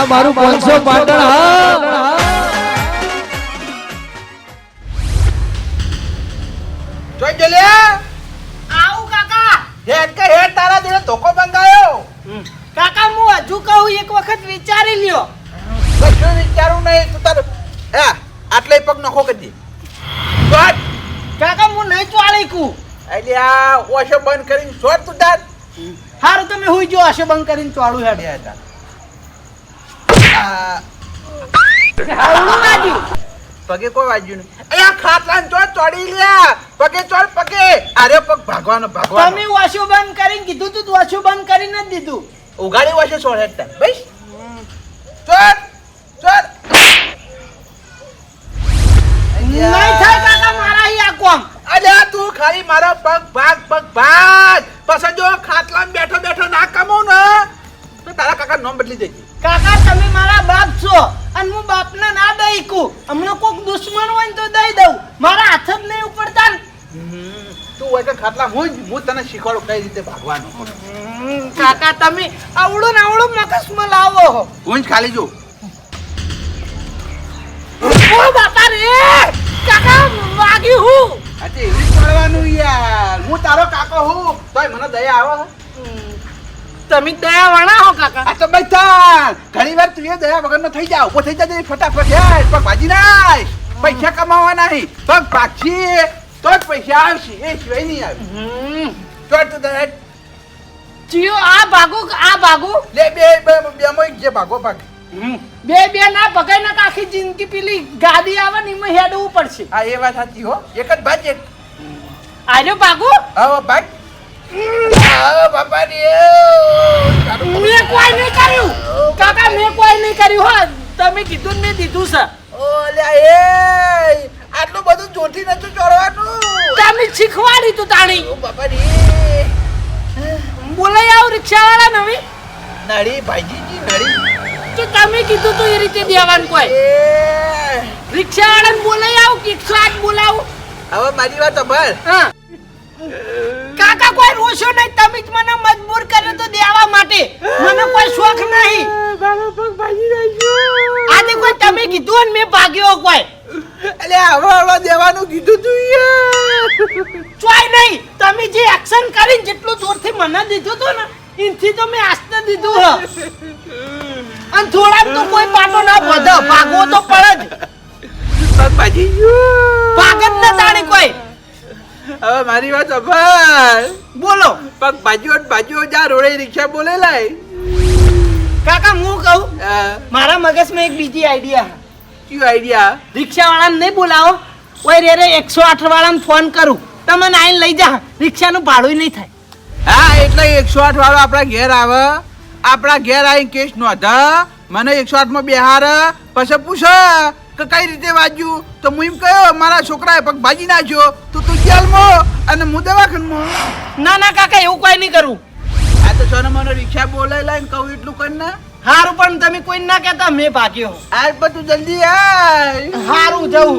આ મારું પાંચસો પાટણ હા. જોઈ ગયેલા આવું કાકા. હેડ કે હેડ તારા જોડે ધોકો બંગાયો કાકા હું હજુ કહું એક વખત વિચારી લ્યો. કશું વિચારું નહીં તું તારું હા આટલે પગ નખો કરી દે. કાકા હું નહીં ચાલી કું. એટલે આ ઓશો બંધ કરીને શોટ તું તાર. હારું તમે હુઈ જો આશો બંધ કરીને ચાલુ હેડ. બે હતા આ આવડું વાગ્યું પગે કોઈ વાજ્યું નહીં. અહીંયા ખાટલા ચોર ચોડી લ્યા. પગે ચોર પગે. અરે પગ ભાગવાનો ભાગવાનો. તમે વાશો બંધ કરીને કીધું તું વાશો બંધ કરીને જ દીધું. ઉગાડી વાશે સોળ હેડતા બસ. ચોર ચોર. નહીં થાય કાકા મારા આ કોમ. અલ્યા તું ખાલી મારો પગ ભાગ પગ ભાગ. પછી જો ખાટલામાં બેઠો બેઠો ના કમાવ ને તો તારા કાકા નામ બદલી દેજે. કાકા તમે મારા બાપ છો અને હું બાપને ના દઈ કું હમણાં કોક દુશ્મન હોય ને તો દઈ દઉં. મારા હાથ જ નહીં ઉપડતા તું હોય કે ખાટલા હું જ હું તને શીખવાડું કઈ રીતે ભાગવાનું. કાકા તમે આવડું ને આવડું મગજમાં લાવો હું. જ ખાલી જો. ઓ બાપા રે! કાકા વાગી હું. આજે એવી જ કરવાનું યાર. હું તારો કાકો હું. તોય મને દયા આવે તમે દયા વાળા હો કાકા. આ તો બેઠા ઘણી વાર તું એ દયા વગર નો થઈ જાવ ઊભો થઈ જાય ફટાફટ યાર પગ ભાજી નાય પૈસા કમાવા નહીં. પગ ભાગશે તો જ પૈસા આવશે. એ સિવાય નહીં આવે. તો તું દયા ચિયો આ ભાગો આ ભાગો. લે બે બે બે મો જે ભાગો ભાગ. બે બે ના પગે ના આખી જિંદગી પેલી ગાડી આવે ને એમાં હેડવું પડશે. આ એ વાત સાચી હો. એક જ ભાજ એક આજો ભાગો? આવો ભાગ. બાપા મેં કોઈ નહીં કર્યું. કાકા મેં કોઈ નહીં કર્યું હો. તમે કીધું ને મેં દીધું છે. ઓલ્યા એ આટલું બધું જોથી નતું ચોરવાનું. તમે શીખવાડી તું તાણી. ઓ બાપા રે બોલાઈ આવ રિક્ષા વાળા નવી. નળી ભાઈજી નળી. તો તમે કીધું તું એ રીતે દેવાનું કોઈ. એ. રિક્ષા બોલાઈ આવ કે આઠ હવે મારી વાત સાંભળ. હા. કાકા કોઈ રોશો નહીં. તમે જ મને મજબૂર કર્યો તો દેવા માટે. મને કોઈ શોખ નહીં. આજે કોઈ તમે કીધું ને મેં ભાગ્યો કોઈ. એટલે હવે હવે દેવાનું કીધું તું ચોય નહીં. તમે જે એક્શન કરીને જેટલું જોરથી મને દીધું હતું ને એનથી તો મેં આસ્તે દીધું હ. અને થોડાક તો કોઈ પાટો ના બધો ભાગવો તો પડે જ. પગ ભાજી ગયું ભાગ જ ના તાણી કોઈ. હવે મારી વાત સાંભળ. બોલો. પગ બાજુ બાજુ જા રોડે રિક્ષા બોલે લાય કાકા હું કહું? મારા મગજમાં એક બીજી આઈડિયા કયું આઈડિયા રિક્ષા વાળાને નહીં બોલાવો. ઓય રે રે એકસો આઠ વાળાને ફોન કરું. તમે આઈને લઈ જા. રિક્ષાનું ભાડું નહીં થાય. હા એટલે એકસો આઠ વાળો આપણા ઘેર આવે. આપણા ઘેર આવીને કેસ નોંધા. મને એકસો આઠમાં બેહાર. પછી પૂછે. કે કઈ રીતે વાગ્યું તો હું એમ કહ્યો મારા છોકરાએ પગ ભાજી નાખ્યો. તો તું જેલમાં અને હું દવાખાનમાં ના ના કાકા એવું કઈ નહીં કરું. આ તો સોનો મને રિક્ષા બોલે લઈને કહું એટલું કરી ને. હારું પણ તમે કોઈ ના કહેતા મેં ભાગ્યો. આ બધું જલ્દી આય. હારું જવું.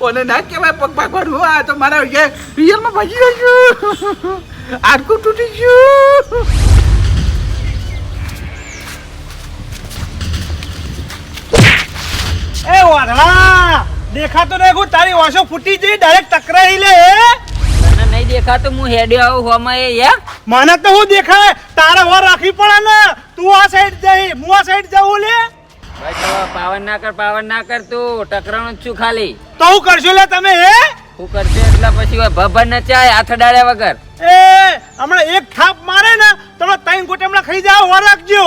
ઓને ના કહેવાય પગ ભાગવાનું. આ તો મારા રિયલમાં ભાજી નાખ્યું આટકું તૂટી ગયું. એ વાઘલા દેખાતો નહીં હું તારી વાસો ફૂટી જઈ ડાયરેક્ટ ટકરાઈ લે મને નહીં દેખાતો હું હેડ્યો આવું હોમાં એ યા મને તો હું દેખાય તારે વાર રાખવી પડે ને. તું આ સાઈડ જઈ હું આ સાઈડ જાઉં લે. ભાઈ તો પાવન ના કર પાવન ના કર તું ટકરાણું છું ખાલી. તો હું કરશો લે તમે હે? હું કરશે એટલે પછી ભભર નચાય હાથ ડાળ્યા વગર. એ હમણાં એક થાપ મારે ને તમે ત્રણ ગોટેમડા ખાઈ જાવ વાર રાખજો.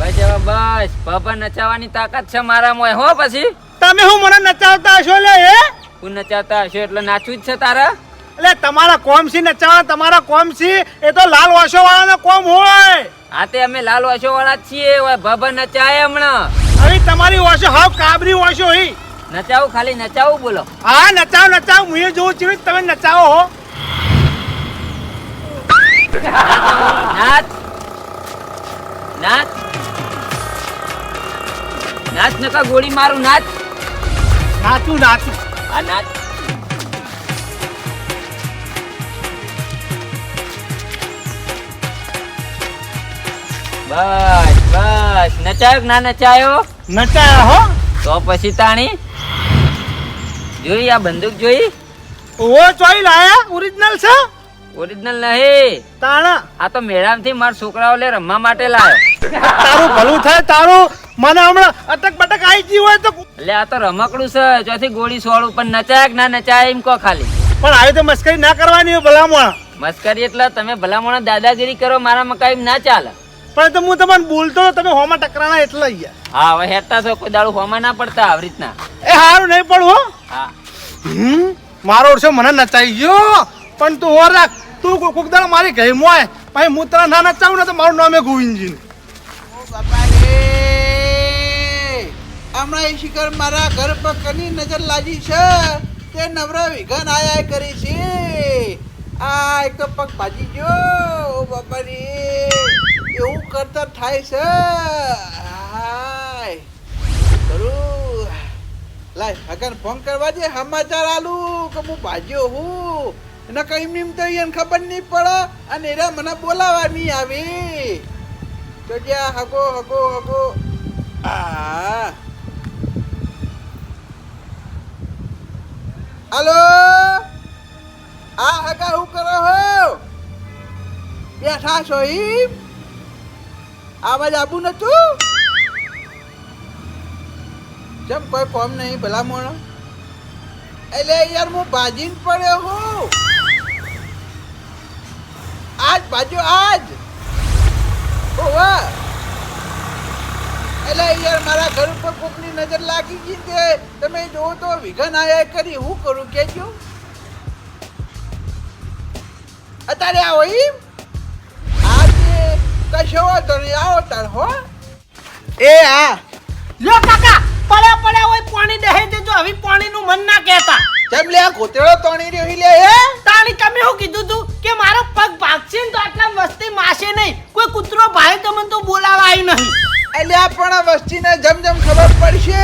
ભાઈ હવે બસ. ભભર નચાવવાની તાકાત છે મારામાં. હો પછી? તમે હું મને નચાવતા હશો લે હે? હું નચાવતા હશો એટલે નાચવું જ છે તારા? એટલે તમારા કોમ સી નચાવવા તમારા કોમ સી એ તો લાલ વાસો વાળાનો કોમ હોય. હા તે અમે લાલ વાસો વાળા છીએ. હોય બાબા નચાય હમણાં. હવે તમારી વાસો હાવ કાબરી વાસો હી. નચાવું ખાલી નચાવું બોલો. હા નચાવ નચાવ. હું એ જોઉં છું તમે નચાવો હો. નાચ. નાચ. નાચ નકા ગોળી મારું નાચ? નાચું નાચું. આ નાચ. બસ બસ. નચાયો ના નચાયો? નચાયો હો. તો પછી તાણી. જોઈ આ બંદૂક જોઈ? ઓ જોઈ લાયા? ઓરિજિનલ છે? ઓરિજિનલ નહીં. તાણા. આ તો મેળામથી મારા છોકરાઓ લે રમવા માટે લાયો. તારું ભલું થાય તારું. મને હમણાં અટક બટક આવી ગઈ હોય તો એટલે આ તો રમકડું છે. ચોથી ગોળી સોળ પણ નચાય કે ના નચાય એમ કહો ખાલી. પણ આવી તો મસ્કરી ના કરવાની હોય ભલામણ. મસ્કરી એટલે તમે ભલામણ દાદાગીરી કરો મારા મકાઈ ના ચાલે. પણ તો હું તમને બોલતો તમે હોમાં ટકરાણા એટલે અહીંયા હા હવે હેઠતા છો કોઈ દાડું હોમાં ના પડતા આવી રીતના. એ હારું નહીં પડવું હો. હા. હમ, મારો ઓરસો મને નચાઈ ગયો. પણ તું હો રાખ તું કોક દાડો મારી ગઈ મોય પછી હું તને ના નચાવું ને તો મારું નામે ગોવિંદજી હમણાં એ શિખર મારા ઘર પર કની નજર લાગી છે. તે નવરા વિઘન આયા કરી છે. આ એક તો પગ ભાજી જો બાપા રે એવું કરતા થાય છે. હાય. લાય હગન ફોન કરવા દે, સમાચાર આલુ, કે હું ભાજ્યો હું. એને કઈ નિમ તો એને ખબર નહીં પડે, અને એરા મને બોલાવા નહીં આવી. તો હકો હગો હગો હગો. આ. હાલો? આ હગા હું કરો હો? બેઠા છો ઈમ? આવાજ આબુ નતું? જેમ કોઈ કોમ નહીં ભલા મોણો એટલે યાર હું ભાજીને પડ્યો હું. આજ ભાજ્યો આજ. ઓવા! એટલે યાર મારા ઘર ઉપર કોકની નજર લાગી ગઈ તે તમે જોવો તો વિઘન આયા કરી હું કરું કેજો અત્યારે આવો ઈમ. આજે કશો વાંધો નહીં આવો તાર હો. એ હા. લો કાકા દેજો હવે પાણીનું મન ના કહેતા. કેમ લે આ ગોતેડો તણી રહ્યો લે હે? તાણી તમે હું કીધું તું કે મારો પગ ભાગશે ને તો આટલા વસ્તી માશે નહીં. કોઈ કૂતરો ભાઈ તમને તો બોલાવા આવી નહીં. એટલે આ પણ વસ્તીને જમ જમ ખબર પડશે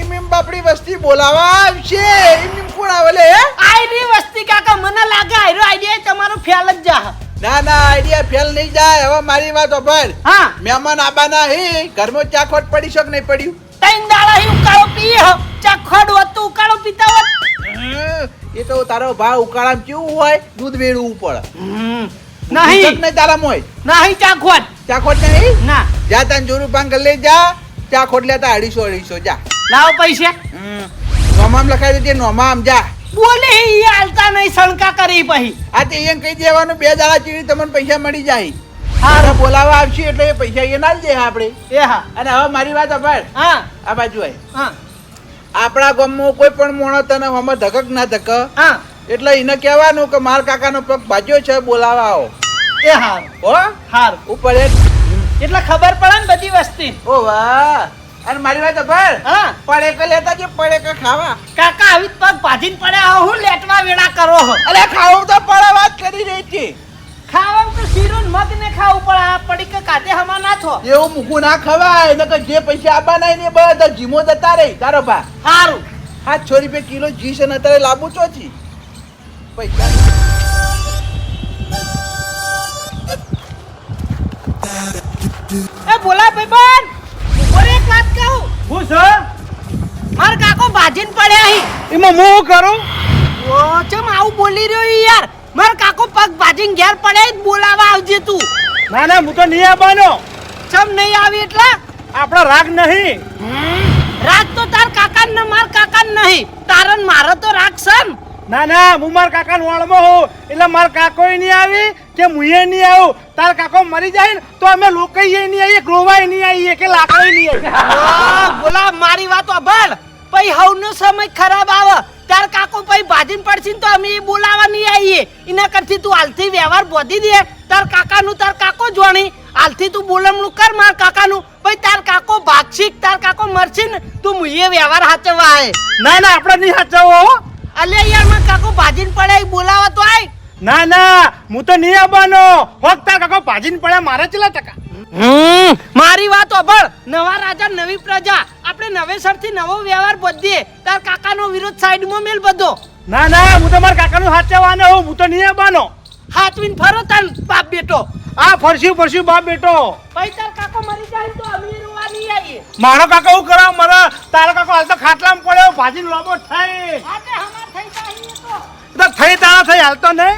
એમ એમ બાપડી વસ્તી બોલાવા આવશે. એમ એમ કોણ આવે લે આયરી વસ્તી કાકા મને લાગે આયરો આઈડિયા તમારો ફેલ જ જા ના ના આઈડિયા ફેલ નહીં જાય. હવે મારી વાત ઓભર હા. મહેમાન આબાના હે ઘરમાં ચાખોટ પડી શક નહીં પડ્યું? તૈન દાડા હી ઉકાળો પી હો. ચખડ હોત તો ઉકાળો પીતા હોત. એ તો તારો ભાવ ઉકાળામાં કેવું હોય? દૂધ વેડવું પડે. નહીં. નહીં તારા મોય. નહીં ચાખવટ ચાખોટ નહીં? ના. જા તને જોરું પાંગ લઈ જા. ચાખોટ લેતા અઢીસો અઢીસો જા. લાવો પૈસા. નોમામ લખાઈ દેજે નોમામ જા. બોલે એ હાલતા નહીં સણકા કરી પછી. આ તે એમ કહી દેવાનું બે દાડા ચીડી તમને પૈસા મળી જાય. હા બોલાવા આવશે એટલે એ પૈસા એ ના દે આપણે. એ હા. અને હવે મારી વાત અભાર હા. આ બાજુ આય. હા. આપણા ગામમાં કોઈ પણ મોણો તને હમણાં ધકક ના ધક હા. એટલે એને કહેવાનું કે માર કાકાનો પગ ભાજ્યો છે બોલાવા આવો. એ હાર હો? હાર. ઉપર એટલે ખબર પડે ને બધી વસ્તી. ઓ વાહ. અને મારી વાત અભાર હા. પડે કે લેતા જે પડે કે ખાવા. કાકા આવી પગ ભાજીને પડે હો, હું લેટવા વેળા કરો હો. અરે ખાવું તો પડે વાત કરી રહી છે ખાવામાં તો શીરું મગ ને ખાવું પણ આ પડી કે કાતે હમા ના થો. એવું મૂકું ના ખવાય નકર જે પૈસા આપવાના ને બધા જીમો જતા રહી તારો ભા હારું. હા છ રૂપિયા કિલો જી અને અત્યારે લાંબુ ચોથી પૈસા. એ બોલા ભાઈબંધ ઉપર એક વાત કહું. હું છે માર કાકો ભાજીને પડ્યા હી. એમાં હું શું કરું? ઓ ચમ આવું બોલી રહ્યો યાર? માર કાકો પગ ભાજીને ઘેર પડે બોલાવા આવજે તું. ના ના હું તો નહીં આવવાનો. ચમ નહીં આવી એટલા? આપણો રાગ નહીં. રાગ તો તાર કાકા ને માર કાકા નહીં. તારન મારો તો રાગ છે ના ના હું માર કાકા વાળમાં હોઉં. એટલે માર કાકો નહીં આવી કે મુએ નહીં આવું. તાર કાકો મરી જાય ને તો અમે લોકો નહીં આવીએ ગ્રોવાય નહીં આવીએ કે લાકડે નહીં આવીએ. બોલા મારી વાત અભળ પછી હવનો સમય ખરાબ આવે. તાર કાકો પછી ભાજીને પડશે તો અમે બોલાવા નહીં આવીએ. એના કરતી તું હાલથી વ્યવહાર બોધી દે. તાર કાકાનું તાર કાકો જોણી. હાલથી તું બોલમણું કર માર કાકાનું. પછી તાર કાકો ભાગશી તાર કાકો મરશે ને તું મુએ વ્યવહાર સાચવવા આવે ના ના આપણે નહીં સાચવો હો. અલે યાર માર કાકો ભાજીને પડે બોલાવા તો આય. ના ના હું તો નહીં આવવાનો. હોક તાર કાકો ભાજીને પડ્યા મારે ચલા ટકા? હમ. મારી વાત અભળ નવા રાજા નવી પ્રજા. આપણે નવેસરથી નવો વ્યવહાર બધીએ તાર કાકાનો વિરોધ સાઈડમાં મેલ બધો. ના ના હું તો મારા કાકાનું સાચવવાનો હોઉં. હું તો નહીં આવવાનો. હાથવીન ફરો તાર બાપ બેટો. આ ફરસ્યું ફરસ્યું બાપ બેટો. ભાઈ તાર કાકો મરી જાય તો અમે રોવા નહીં આવીએ. મારો કાકા એવું કરાવ મારા તારો કાકો હાલ તો ખાટલામાં પડ્યો ભાજી લોબો થાય આજે હમાર થઈ જાય તો. તો થઈ તારા થઈ હાલતો નહીં.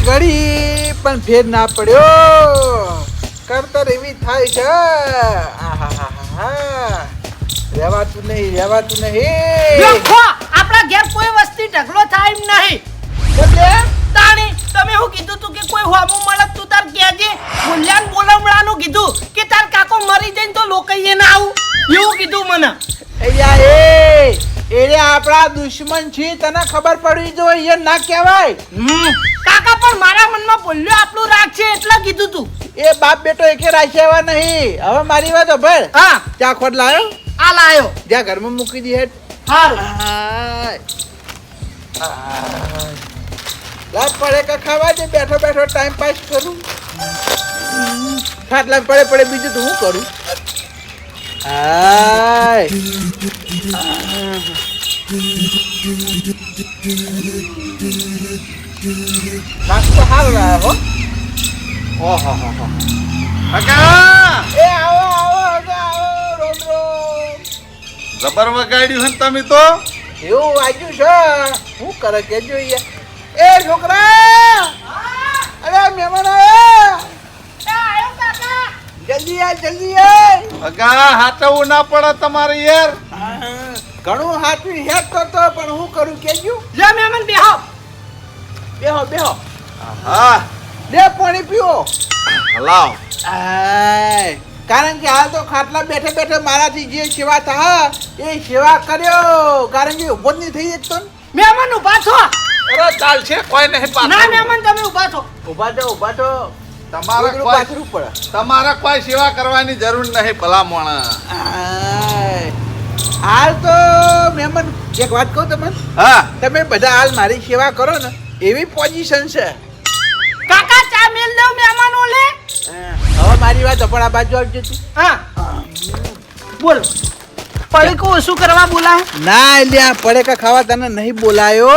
થોડી ઘડી પણ ફેર ના પડ્યો. કરતર એવી થાય છે. રહેવાતું નહીં રહેવાતું નહીં. આપણા ઘેર કોઈ વસ્તી ઢગલો થાય એમ નહીં. એટલે? તાણી તમે શું કીધું તું કે કોઈ હોમો મળત તું તાર કહેજે મૂલ્યાન બોલવડાનું કીધું કે તાર કાકો મરી જાય ને તો લોકઈએ ના આવું. એવું કીધું મને. અહીંયા એ એને આપણા દુશ્મન છે તને ખબર પડવી જોઈએ ના કહેવાય. કાકા પણ મારા મનમાં બોલ્યો આપણું રાખશે એટલે કીધું તું. એ બાપ બેટો એકે રાખ્યા નહીં. હવે મારી વાત ભાઈ હા. ચા ખોટ લાયો? આ લાયો. જ્યાં ઘરમાં મૂકી દી હેઠ. હાય. લાગ પડે કે ખાવા દે બેઠો બેઠો ટાઈમ પાસ કરું. ખાટલા પડે પડે બીજું તો હું કરું? હાય નાસ્તો હાલ રહ્યો હો ઓહો હો હો કાકા! એ આવો આવો હગા, આવો રોમ રોમ. રબર વગાડ્યું હે ને તમે તો? એવું વાગ્યું છે. શું કરે કે જોઈએ? એ છોકરા! અરે મહેમાન આયા જલ્દી આ જલ્દી આ અગા હાચવવું ના પડે તમારે યાર. ઘણું હાથું હેત તો તો પણ હું કરું કેજો? લે મેમન બેહો. બેહો બેહો. હા. લે પાણી પીવો હલાવ આય કારણ કે હાલ તો ખાટલા બેઠે બેઠે મારાથી જે સેવા થા એ સેવા કર્યો. કારણ કે ઊભો નહીં થઈ જતો ને. મેમન ઊભા છો અરે ચાલશે કોઈ નહીં ના મેમન તમે ઊભા છો ઊભા છો ઊભા તો તમારે કોઈ પડે. તમારે કોઈ સેવા કરવાની જરૂર નહીં ભલા મોણા હાલ તો મહેમાન એક વાત કહું તમને? હા. તમે બધા હાલ મારી સેવા કરો ને એવી પોઝિશન છે. કાકા ચા મેલ દો મહેમાનો લે. હવે મારી વાત પણ આ બાજુ આવજો તું હા. બોલ. પડીકું ઓછું કરવા બોલાય? ના એટલે પડેકા ખાવા તને નહીં બોલાયો.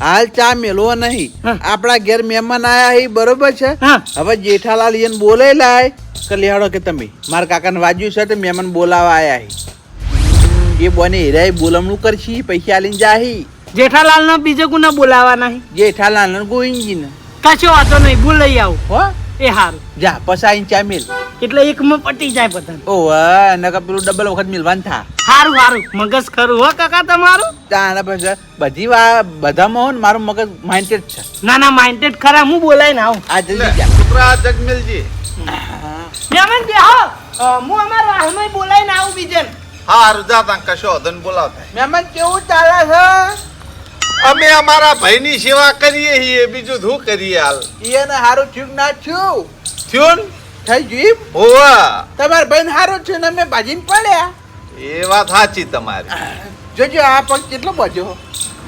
હાલ ચા મેલવો નહીં. આપડા ઘેર મહેમાન આયા હી બરોબર છે? હવે જેઠાલાલ એને બોલે લાય કે કે તમે. મારા કાકાને વાજ્યું છે તો મહેમાન બોલાવા આયા હી. એ બોને હેરાય બોલમણું કરશી પૈસા આલીને જાહી. જેઠાલાલ ને બીજે ગુના બોલાવા નહીં જેઠાલાલ ને ગોવિંદજીને. કશો વાતો નહીં બોલાઈ આવું. હો? એ હારું. જા પસાઈને ચા મિલ. એટલે એકમાં પટી જાય બધા ઓ વાહ નકર પેલું ડબલ વખત મિલવાન થા. હારું હારું. મગજ ખરું હો કાકા તમારું? તાના પછી બધી વા બધામાં હો ને મારું મગજ માઇન્ડેડ છે. ના ના માઇન્ડેડ ખરા હું બોલાય ને આવું. આ જલ્દી જા. છોકરા જગમેલજી યમન બે હો હું અમારા હાલમાં બોલાય ને આવું બીજે હારું જા તાં કશો ધન બોલાવતા મેમન કેવું ચાલે છે? અમે અમારા ભાઈની સેવા કરીએ છીએ બીજું શું કરીએ હાલ? એને હારું થયું ના થયું? થયું? થઈ ગયું હોવા. તમારા ભાઈ હારું થયું ને અમે ભાજીને પડ્યા? એ વાત સાચી તમારી. જોજો આ પગ કેટલો બજો.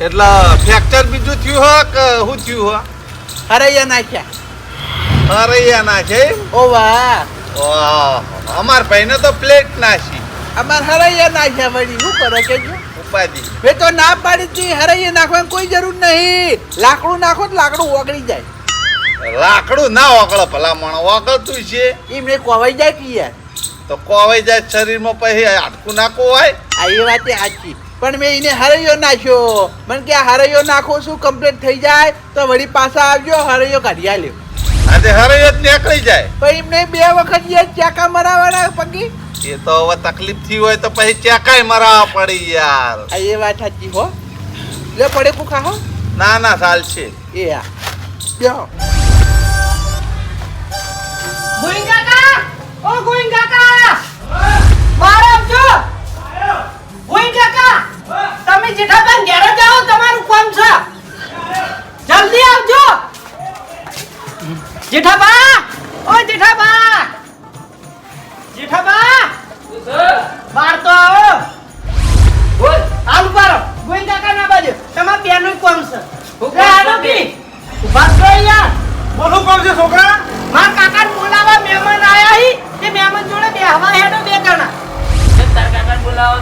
એટલે ફ્રેક્ચર બીજું થયું હો કે શું થયું હો? હરૈયા નાખ્યા. હરૈયા નાખે એમ? ઓ વાહ ઓહો, અમાર ભાઈને તો પ્લેટ નાખી. અમાર હરૈયા નાખ્યા વળી. શું કરો કેજો ઉપાધિ. મેં તો ના પાડી હતી હરૈયા નાખવાની કોઈ જરૂર નહીં. લાકડું નાખો તો લાકડું ઓગળી જાય. લાકડું ના ઓગળે ભલા માણસ ઓગળતું છે. એ મેં કોવાઈ જાય કે યાર? તો કોવાઈ જાય શરીરમાં પછી હાડકું નાખવું હોય આ એ વાત સાચી. પણ મેં એને હરૈયો નાખ્યો. મને કે હરૈયો નાખો શું કમ્પ્લીટ થઈ જાય? તો વળી પાછા આવજો હરૈયો કાઢી આલ્યો. આજે હરૈયો જ નીકળી જાય. તો એમને બે વખત જે ચાકા મરાવાના પગી? એ તો હવે તકલીફથી હોય તો પછી ચાકાય મરાવા પડી યાર. આ એ વાત સાચી હો. લે પડે ભૂખા હો. ના ના ચાલ છે. એ આ. લ્યો. ગોવિંદ કાકા! ઓ ગોવિંદ કાકા! બહાર જો ગોવિંદ કાકા! તમે જેઠાબેન ઘેર જાઓ તમારું કામ છે. જલ્દી આવજો. જેઠાબા! ઓ જેઠાબા! જેઠાબા! બાર તો આવો. બોલ. હાલ કાકા ના બાજુ. તમારા બેનું કામ છે. ઊભા. બોલું કોણ છે છોકરા. માર કાકા બોલાવા મહેમાન આયા હી તે મહેમાન જોડે બેહવા હેડો બે કેમ તાર કાકાને બોલાવો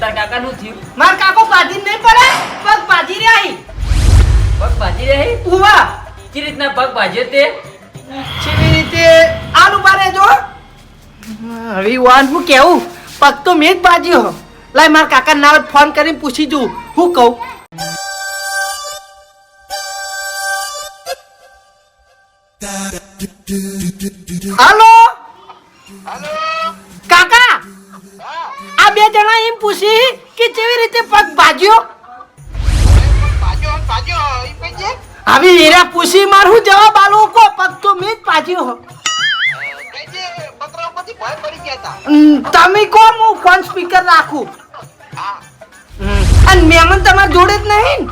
તાર કાકા નું થયું. માર કાકો બાજી નહીં પડે પગ બાજી રહી પગ ભાજી રહી ઉવા ચી રીતના પગ ભાજ્યો તે? કેવી રીતે? આલુ બારે જો હવે વાન હું કેવું? પગ તો મેં જ ભાજ્યો લાય માર કાકા નાલ ફોન કરીને પૂછી જોઉં. હું કહું? હાલો? કાકા આ બે જણા એમ પૂછી કે કેવી રીતે પગ ભાજ્યો ભાજ્યો ભાજ્યો એ પૂછી માર હું જવાબ આલો કો પગ તો મેં જ બાજ્યો હો હમ, તમે કો હું ફોન સ્પીકર રાખું. હમ, અને મેમન તમારા જોડે જ નહીં?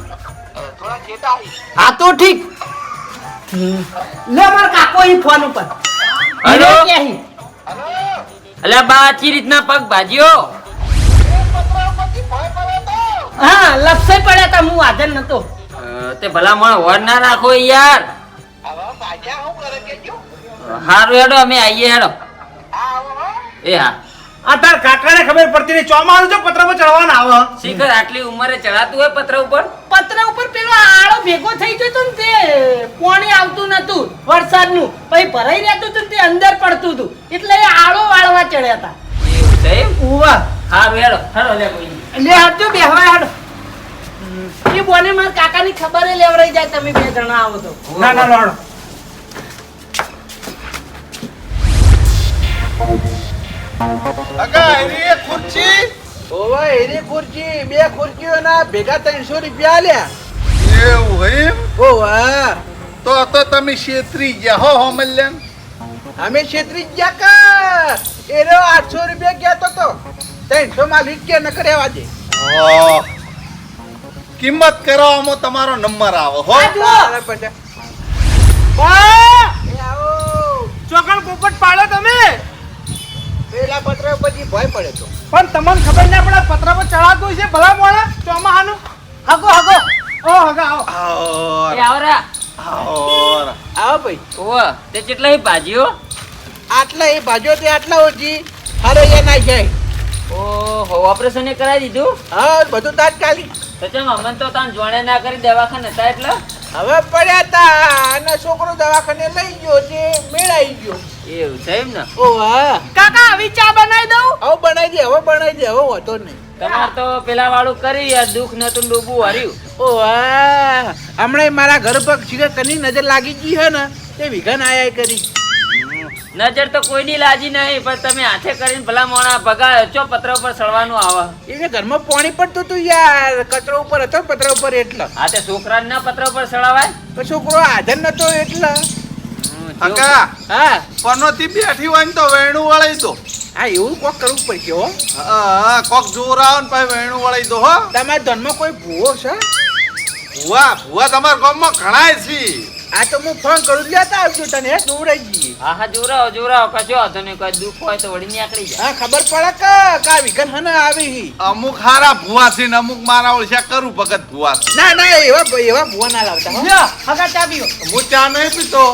હા. તો ઠીક. હમ, લે માર કાકો અહીં ફોન ઉપર. હલો? હીરો અલ્યા બા ચી રીતના પગ ભાજ્યો હા લપસે પડ્યા તા હું હાજર નતો. તે ભલામણ વર ના રાખો યાર. હારું હેડો અમે આવીએ હેડો. એ હા. આ તાર કાકાને ખબર પડતી નહીં ચોમાસું જો પત્ર પર ચડવાના આવે. શીખર આટલી ઉંમરે ચડાતું હોય પત્ર ઉપર? પત્ર ઉપર પેલો આળો ભેગો થઈ જતો ને તે પાણી આવતું નતું વરસાદનું. પછી ભરાઈ રહેતું હતું ને તે અંદર પડતું હતું એટલે એ આળો વાળવા ચડ્યા હતા એવું છે? ઉવા. હારું હેડો હેડો લે. લે હટજો બેહવા હટ એ બોને મારા કાકાની ખબર લેવરાઈ જાય તમે બે જણા આવો તો. ના ના લોડો અગા એની એક ખુરચી ઓવે એની ખુરચી બે ખુરચીઓના ભેગા ત્રણસો રૂપિયા લ્યા એવું એમ? ઓવા તો તો તમે છેતરી ગયા હો હો મલ્યાન. અમે છેતરી જ ગયા કા? એનો આઠસો રૂપિયા ગયા તો. ત્રણસો માં લીટ કે ન કર્યા દે. ઓહ. કિંમત કરવામાં તમારો નંબર આવે હો. ચોકણ પોપટ પાડો તમે. પેલા પત્ર પછી ભય પડે તો. પણ તમને ખબર ના પડે પત્ર પર ચડાતું છે ભલા મોણા? ચોમાહાનું? હગો હગો. ઓ હગા આવો. આવરા આવો. આવો ભાઈ. ઓ તે કેટલા ભાજીઓ આટલા એ ભાજીઓ તે આટલા ઓછી. હારે એ ના જાય. ઓહો ઓપરેશન એ કરાવી દીધું? હા બધું તાત્કાલિક. તો ચમ અમન તો તાન જોડે ના કરી દવાખાને હતા એટલે? હવે પડ્યા તા અને છોકરો દવાખાને લઈ ગયો તે મેળાઈ ગયો એવું છે એમ ને? ઓ વાહ. કાકા આવી ચા બનાવી દઉં? હવે બનાવી દે હવે બનાવી દે હવે વાંધો નહીં. તમાર તો પેલા વાળું કરી યાર દુઃખ નતું ડૂબું હર્યું. ઓ વાહ. હમણાં મારા ઘર પર શિખર કની નજર લાગી ગઈ હે ને તે વિઘન આયા કરી. નજર તો કોઈની લાજી નહીં પણ તમે હાથે કરીને ભલા મોણા ભગા ચો પત્ર ઉપર સળવાનું આવે? એને ઘરમાં પાણી પડતું તું યાર કચરો ઉપર હતો પત્ર ઉપર એટલે. આ તે છોકરાને ના પત્ર ઉપર સડાવાય તો છોકરો હાજર નતો એટલે. અગા હા. પનોતી બેઠી હોય ને તો વેણું વળાઈ દો. હા એવું કોક કરવું પડશે હો. હા, કોક જોર આવો ને પછી વેણું વળાઈ દો હો. તમારા ધનમાં કોઈ ભૂવો છે? ભુવા ભુવા તમારા ગામમાં ઘણાય છે. આ તો હું ફોન કરું લેતા આવજો તને હે દોવડાઈ જઈએ હા હા જોરાવ જોરાવ કશો વાંધો નહીં કોઈ દુઃખ હોય તો વળી નીકળી જાય હા ખબર પડે કે કા વિઘન હને આવી અમુક હારા ભુવા છે ને અમુક મારા ઓળખ્યા કરું ભગત ભુવા છે ના ના એવા એવા ભુવા ના લાવતા હો. હગા ચા પીઓ. હું ચા નહીં પીતો.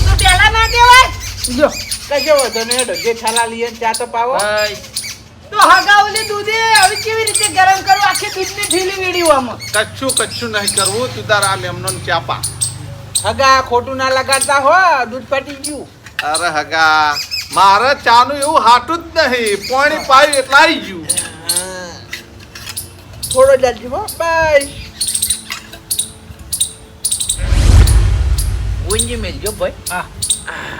તો પેલા ના કેવાય જો કજો વાંધો નહીં જે છાલા લઈએ ચા તો પાવો. તો હગા ઓલી દૂધે હવે કેવી રીતે ગરમ કરું? આખી દૂધની ઢીલી વીડી આમાં. કચ્છું કચ્છું નહીં કરવું તું તારા લેમનો ને ચાપા હગા ખોટું ના લગાડતા હો દૂધ ફાટી ગયું. અરે હગા મારે ચાનું એવું હાટું જ નહીં પાણી પાયું એટલે આવી ગયું. થોડો જલ્દી હો બાય ગુંજી મેલજો ભાઈ. હા.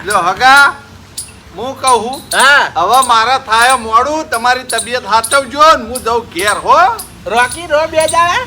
લ્યો હગા હું કહું હા હવે મારા થાય મોડું તમારી તબિયત હાચવજો ને હું જઉં ઘેર હો. રોકી રો બે દાડા.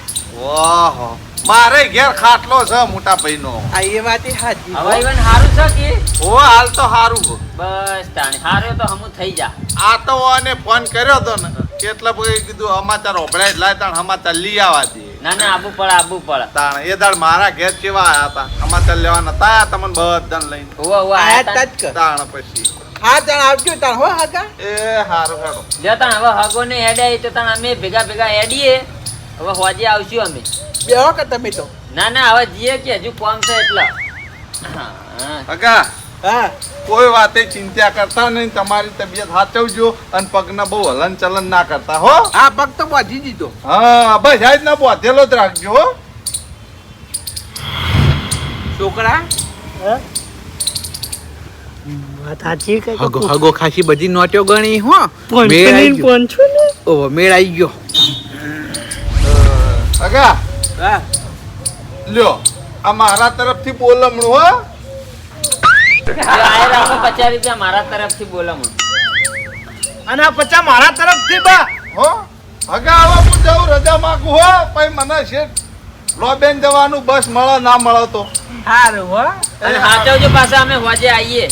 ઓહો મારે ઘેર ખાટલો છે મોટા ભાઈનો. આ એ વાત સાચી. હવે ઈવન હારું છે કે? ઓ હાલ તો હારું. બસ તાણી હારું તો હમું થઈ જા. આ તો આને ફોન કર્યો તો ને કેટલા પછી કીધું અમાચાર ઓભળાય લાય તાણ અમાચાર લઈ આવવા દે. ના ના આબુ પડે આબુ પડે. તાણ એ દાડ મારા ઘેર કેવા આયા હતા અમાચાર લેવા નતા આયા તમને બધાને લઈને. ઓ ઓ આયા. તજ કર. તાણ પછી. હા તાણ આવજો તાણ હો હાકા એ હારું હારો. જો તાણ હવે હગો ને હેડે તો તાણ અમે ભેગા ભેગા હેડીએ. હવે હોજે આવશું અમે. બેહો કે તમે તો ના ના હવે જીએ કે હજુ કોમ છે એટલા. હા. હા. કોઈ વાતે ચિંતા કરતા નહીં તમારી તબિયત સાચવજો અને પગના બહુ હલન ચલન ના કરતા હો. આ પગ તો બાંધી દીધો. હા બસ આજ ના બોધેલો જ રાખજો છોકરા વાત સાચી હગો હગો ખાસી બધી નોટો ગણી હો. મેળ આવી ગયો. અગા હા? લ્યો આ મારા તરફથી બોલમણું હો. આ રાખો પચાસ રૂપિયા મારા તરફથી બોલમણું. અને આ પચા મારા તરફથી બા. હો હગા હવે હું જાઉં રજા માગું હો. પછી મને શેઠ લોબેન જવાનું બસ મળે ના મળે તો. સારું હો. અને પાછા અમે હોજે આવીએ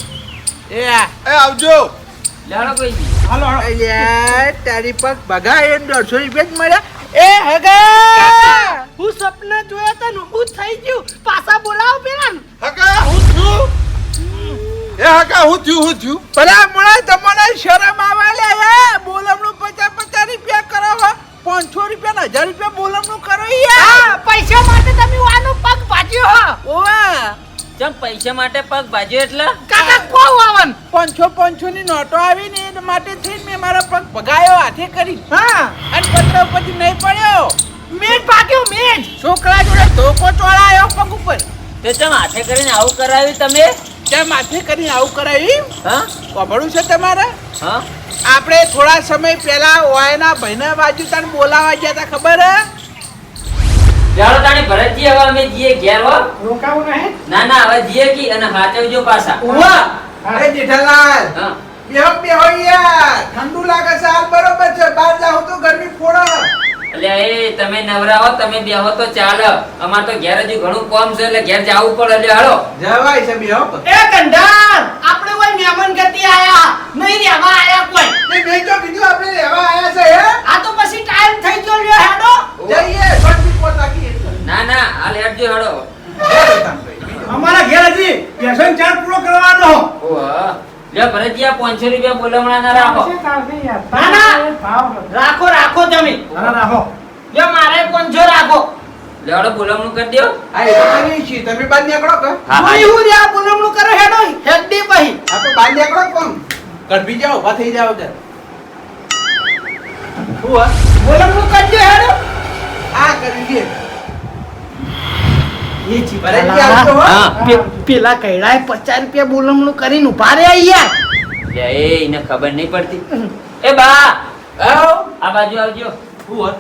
એ. એ આવજો. લેવડો કોઈ હાલો તારી પગ બગા એને દોઢસો રૂપિયા જ મળ્યા એ હગા! હું સપને જોયા તા ને હું થઈ ગયું. પાછા બોલાવો પેલા. હગા! હું છું. એ હગા હું થયું હું થયું? ભલા મળે તમને શરમ આવે લે હે? બોલમણું પચાસ પચાસ રૂપિયા કરો હો. પાંચસો રૂપિયા ને હજાર રૂપિયા બોલમણું કરો યાર પૈસા માટે તમે આનો પગ ભાજ્યો હો. ઓવા. ચમ પૈસા માટે પગ બાજુ એટલે? કાકા કો આવન પાંચસો પાંચસો ની નોટો આવી ને એ માટે થઈને મેં મારો પગ ભગાયો હાથે કરી. હા. અને પત્ર પછી નહીં પડ્યો. મેજ પાક્યો મેજ છોકરા જોડે ધોકો ચોળાયો પગ ઉપર. તે ચમ હાથે કરીને આવું કરાવ્યું તમે? તેમ માથે કરીને આવું કરાવી? હા? કબડું છે તમારે? હા. આપણે થોડા સમય પહેલા ઓયના ભાઈના બાજુ તને બોલાવા ગયા હતા ખબર હે? ચાલો તાણી ભરતજી હવે અમે જીએ ઘેર હો. રોકાવું નહીં? ના ના હવે જીએ કી અને સાચવજો પાછા. ઉવા! અરે જેઠાલાલ હા. બેહો બેહો યાર. ઠંડુ લાગે છે હાલ બરોબર છે. બહાર જાવ તો ગરમી ફોડો. એટલે એ તમે નવરા હો તમે બેહો તો ચાલે. અમાર તો ઘેર હજુ ઘણું કામ છે એટલે ઘેર જાવું પડે એટલે હાલો. જવાય છે બેહો. એ કંડાર આપણે કોઈ મહેમાન ગતિ આયા નહીં રહેવા આયા કોઈ. તે મેં તો કીધું આપણે રહેવા આયા છે હે? આ તો પછી ટાઈમ થઈ ગયો લ્યો હેડો. જઈએ ગરમી પોતાકી એટલે ના ના હાલ હેડજો હેડો. તમે. અમારા ઘેર હજી વ્યસન ચાર પૂરો કરવાનો ઓહ લે ભરતજી આ 500 રૂપિયા બોલમણા ના રાખો. ના, ના. રાખો રાખો તમે. ના રાખો. જો મારે કોંજો રાખો. લેવડો બોલમણું કરી દો હા એ તો કરીએ તમે બહાર નીકળો કે હા, હા. હું હું રહ્યા બોલમણું કરે હેડો. હેડી પછી. આપણે બહાર નીકળો કોણ? ગરમી જાઓ ઊભા થઈ જાવ શું હા? બોલમણું કરજો હેડો. આ કરી દે એ ભરતજી આવજો હો. હા. પે- પેલા કૈડાએ પચાસ રૂપિયા બોલમણું કરીને ઊભા રહ્યા યાર એ એને ખબર નહીં પડતી. એ બા આ બાજુ આવજો. શું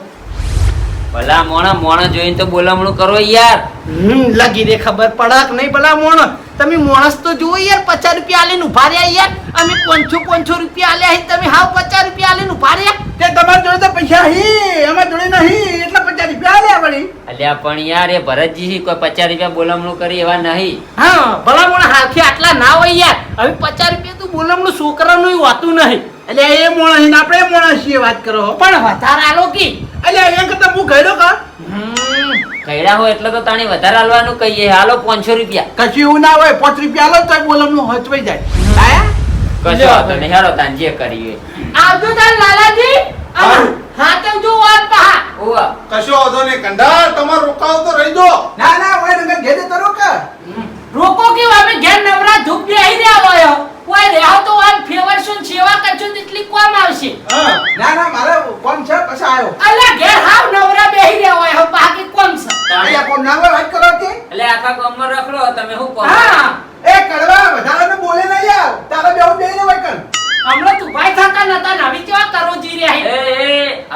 ભલા મોણા મોણા જોઈને તો બોલમણું કરો યાર. હમ લગી રે ખબર પડક નહીં ભલા મોણસ તમે મોણસ તો જુઓ યાર પચાસ રૂપિયા આલે ઊભા રહ્યા યાર. અમે પાંચસો પાંચસો રૂપિયા આલ્યા તમે હાવ પચાસ રૂપિયા આલે ઊભા રહ્યા. તે તમારી જોડે તો પૈસા હી અમારી જોડે નહીં એટલે પચાસ રૂપિયા આલ્યા વળી. અલ્યા પણ યાર એ ભરતજી કોઈ પચાસ રૂપિયા બોલમણું કરી એવા નહીં. હા ભલામણ હાથે આટલા ના હોય યાર. હવે પચાસ રૂપિયા તો બોલામણું છોકરાનું હોતું નહીં. એટલે એ મોણસ ને આપણે મોણસ વાત કરો પણ વધારે આલો કી? એટલે એ કરતા હું ગયેલો કા? કઈડા હોય એટલે તો તાણી વધારે હાલવાનું કહીએ. હાલો 500 રૂપિયા. કશું એવું ના હોય પાંચ રૂપિયા હાલો તો બોલમનું હચવાઈ જાય. કશો વાંધો નહીં. હેડો તાન જે કરીએ આવજો તાર લાલાજી. હા. તો જો વાત પા. ઓવા કશો વાંધો નહીં. કંડાર તમારો રોકાવ તો રહી દો ના ના ઓય નગર ઘેડે તો રોકા રોકો કે અમે ઘેર નવરા ધૂપ બેહી રહ્યા હોય. કોઈ રહ્યા તો આમ ફેવર શું? સેવા કરજો એટલી કોમ આવશે. હા ના ના મારે કોમ છે પછી આયો. અલ્યા ઘેર હાવ નવરા બેહી રહ્યા હોય. હવે બાકી કોમ છે. અલ્યા કોણ ના વાત કરો તે એટલે આખા ગામમાં રખડો તમે હું કહો? હા. એ કડવા વધારે બોલે નહીં યાર તારે બેહું બેહીને હોય કન હમણાં તું ભાઈ થાકા નતા ને હવે કેવા કરો જી રહ્યા એ એ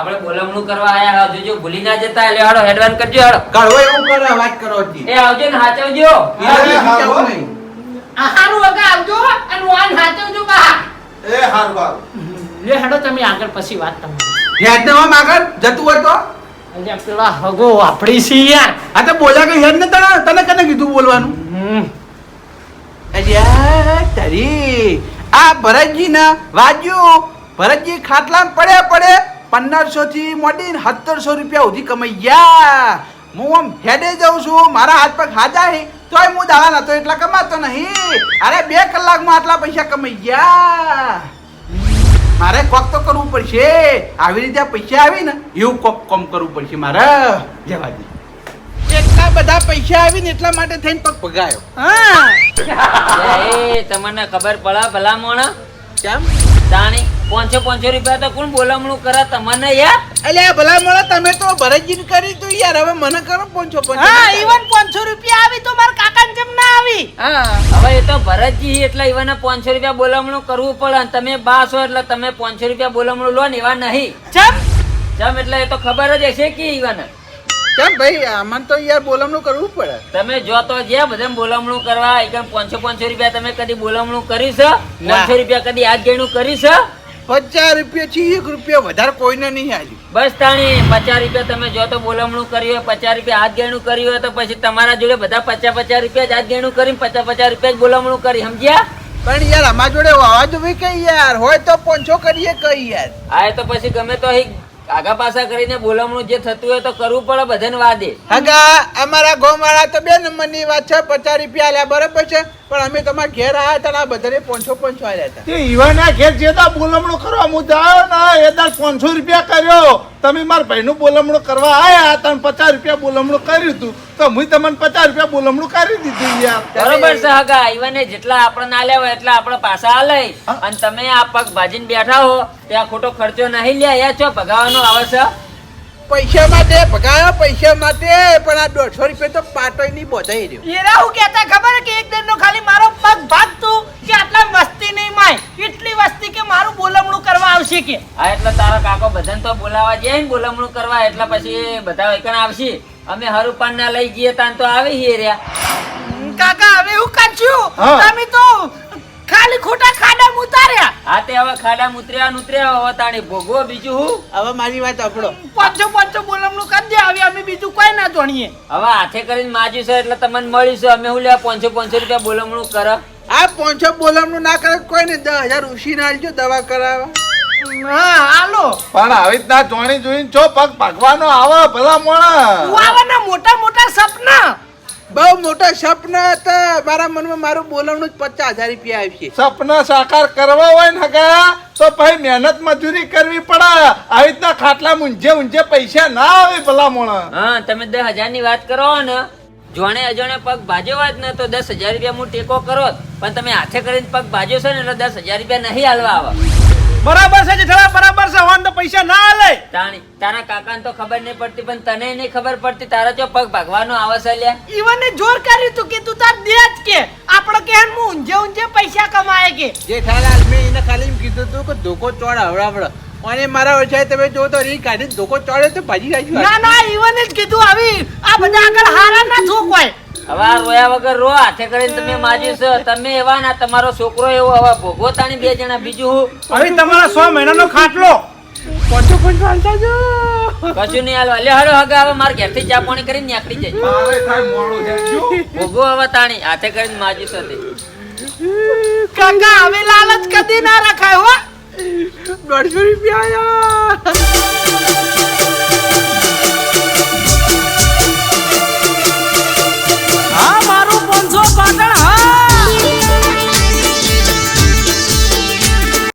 આપણે બોલમણું કરવા આયા હજુ જો ભૂલી ના જતા એટલે હેડો હેડવાન કરજો હેડો કડવો એવું કરે વાત કરો એ આવજો ને હાચવજો. યાર હા, નહીં. આ હારું વગા આવજો અને વાન હાચવજો બા એ હારું બાર લે હેડો તમે આગળ પછી વાત તમારી. યાદ નવા માગર જતું હોય તો? અલ્યા પેલા હગો આપડી સી યાર. આ તો બોલા કે યાદ ન તને? તને કને કીધું બોલવાનું? અલ્યા તારી. આ ભરતજી ના વાજ્યો ભરતજી ખાટલા પડે પડે પંદરસો થી મોડીને સત્તરસો રૂપિયા સુધી કમાઈ ગયા. હું આમ હેડે જાઉં છું મારા હાથ પગ હાજા હે તોય હું દાડા નતો એટલા કમાતો નહીં. અરે બે કલાકમાં આટલા પૈસા કમાઈ ગયા. મારે કોક તો કરવું પડશે. આવી રીતે આ પૈસા આવી ને એવું કોક કોમ કરવું પડશે મારે. જવા દે એક બધા પૈસા આવીને એટલા માટે થઈને પગ ભગાયો. હા. તમને ખબર પડા ભલા મોણા? કેમ? તાણી પાંચસો પાંચસો રૂપિયા તો કોણ બોલામણું કરે તમને યાર? એટલે ભલા મોળા તમે તો ભરતજીને કરી તું યાર હવે મને કરો પાંચસો પાંચસો હા ઈવન પાંચસો રૂપિયા આવી તો મારા કાકા જેમ ના આવી. હા હવે એ તો ભરતજી એટલે ઈવન પાંચસો રૂપિયા બોલામણું કરવું પડે અને તમે બા છો એટલે તમે પાંચસો રૂપિયા બોલામણું લો ને એવા નહીં. ચમ ચમ એટલે એ તો ખબર જ હશે કે ઈવન. કેમ ભાઈ આમાં તો યાર બોલામણું કરવું પડે. તમે જો તો જે બધા બોલામણું કરવા એકમ પાંચસો પાંચસો રૂપિયા તમે કદી બોલામણું કરી છે? પાંચસો રૂપિયા કદી આજ ગેણું કરી છે? પચાસ રૂપિયા થી એક રૂપિયા વધારે કોઈને નહીં આલ્યું બસ તાણી પચાસ રૂપિયા તમે જો તો બોલમણું કર્યું હોય પચાસ રૂપિયા હાથ ગેણું કર્યું હોય તો પછી તમારા જોડે બધા પચાસ પચાસ રૂપિયા જ હાથ ગેણું કરીને પચાસ પચાસ રૂપિયા જ બોલમણું કરી સમજ્યા? પણ યાર અમારા જોડે વાવા જોવી કઈ યાર? હોય તો પોંચો કરીએ કઈ યાર? આ તો પછી ગમે તો અહીં આગા પાછા કરીને બોલમણું જે થતું હોય તો કરવું પડે બધાને વાદે. હગા અમારા ગોમાળા તો બે નંબરની વાત છે પચાસ રૂપિયા આલ્યા બરાબર છે? પણ અમે તમારા ઘેર આવ્યા હતા ને આ બધાને પોંચો પોંચો આલ્યા હતા. તે ઈવાના ઘેર જે દા બોલમણું કરવા હું જાયો ને એ દા પાંચસો રૂપિયા કર્યો. તમે મારા ભાઈનું બોલમણું કરવા આયા તમે પચાસ રૂપિયા બોલમણું કર્યું હતું. તો હું તમને પચાસ રૂપિયા બોલમણું કરી દીધું યાર. બરોબર છે હગા. ઈવને જેટલા આપણને આલ્યા હોય એટલા આપણે પાછા આલે અને તમે આ પગ ભાજીને બેઠા હો ત્યાં ખોટો ખર્ચો નહીં લ્યા. યા છો ભગાવાનો આવે છે. પૈસા માટે ભગાયો પૈસા માટે પણ આ દોઢસો રૂપિયા તો પાટોયની બોધાઈ રહ્યો. એરા હું કહેતા ખબર કે એક દિનનો ખાલી મારો પગ ભાગતું કે આટલા વસ્તી નહીં માય? એટલી વસ્તી કે મારું બોલમણું કરવા આવશે કે? હા એટલે તારા કાકો બધાને તો બોલાવા જાય ને બોલમણું કરવા એટલે પછી બધા એકણ આવશે. અમે હરુપાન ના લઈ જઈએ તાન તો આવી હી રહ્યા. કાકા હવે હું કાચ્યું. તમે તો ખાલી ખોટા ખાડા ઉતાર્યા. હા તે હવે ખાડા ઉતર્યા ઉતર્યા હવે તાણી ભોગવો બીજું હું? હવે મારી વાત આપડો પાંચસો પાંચસો બોલમણું કરી દે હવે અમે બીજું કોઈ ના જાણીએ. હવે હાથે કરીને માજી છે એટલે તમને મળીશું અમે હું લ્યા પાંચસો પાંચસો રૂપિયા બોલમણું કર. આ પાંચસો બોલમણું ના કરે કોઈ ને દસ હજાર ઉછી આલજો દવા કરાવવા. હા હાલો. પણ આવી રીતના જોણી જોઈને છો પગ ભાગવાનો આવે ભલા મોણા વાવાના મોટા મોટા સપના. બહુ મોટા સપના હતા. મારા મનમાં મારું બોલવાનું જ પચાસ હજાર રૂપિયા આવશે. સપના સાકાર કરવા હોય ને હગા તો ભાઈ મહેનત મજૂરી કરવી પડે. આવી રીતના ખાટલા ઊંઝે ઊંઝે પૈસા ના આવે ભલા મોણા હા તમે દસ હજારની વાત કરો ને જોણે અજાણે પગ ભાજ્યો જ ને તો દસ હજાર રૂપિયા હું ટેકો કરો પણ તમે હાથે કરીને પગ ભાજ્યો છે ને એટલે દસ હજાર રૂપિયા નહીં હાલવા આવે. બરાબર છે જેઠાલા બરાબર છે. હોન તો પૈસા ના હાલે. તાણી તારા કાકાને તો ખબર નહીં પડતી પણ તને નહીં ખબર પડતી તારા જો પગ ભાગવાનો આવે છે લ્યા ઈવને જોર કર્યું તું કે તું તાર દે જ કે. આપણે કે હું ઊંજે ઊંજે પૈસા કમાય કે. જેઠાલાલ મેં એને ખાલી કીધું તું કે ધોકો ચોડ હવડાવડો. અને મારા ઓછાએ તમે જો તો રી કાઢી ધોકો ચોડે તો ભાજી ના રાખ્યું ના ઈવન જ કીધું આવી. આ બધા આગળ હારા ના છોકવાય હવે રોયા વગર રો હાથે કરીને તમે માજી છો. તમે એવા ના તમારો છોકરો એવો હવે ભોગવો તાણી બે જણા બીજું હવે તમારા સો મહિનાનો ખાટલો. પોચો પોચ હાલતા જો. કશું નહીં હાલવા. લે હરો હગા હવે મારે ઘેરથી ચા પાણી કરીને નીકળી જાય મારે થાય મોડું છે. ભોગવો હવે તાણી. હાથે કરીને માજી છો તે. કાકા હવે લાલચ કદી ના રખાય હો. દોઢસો રૂપિયા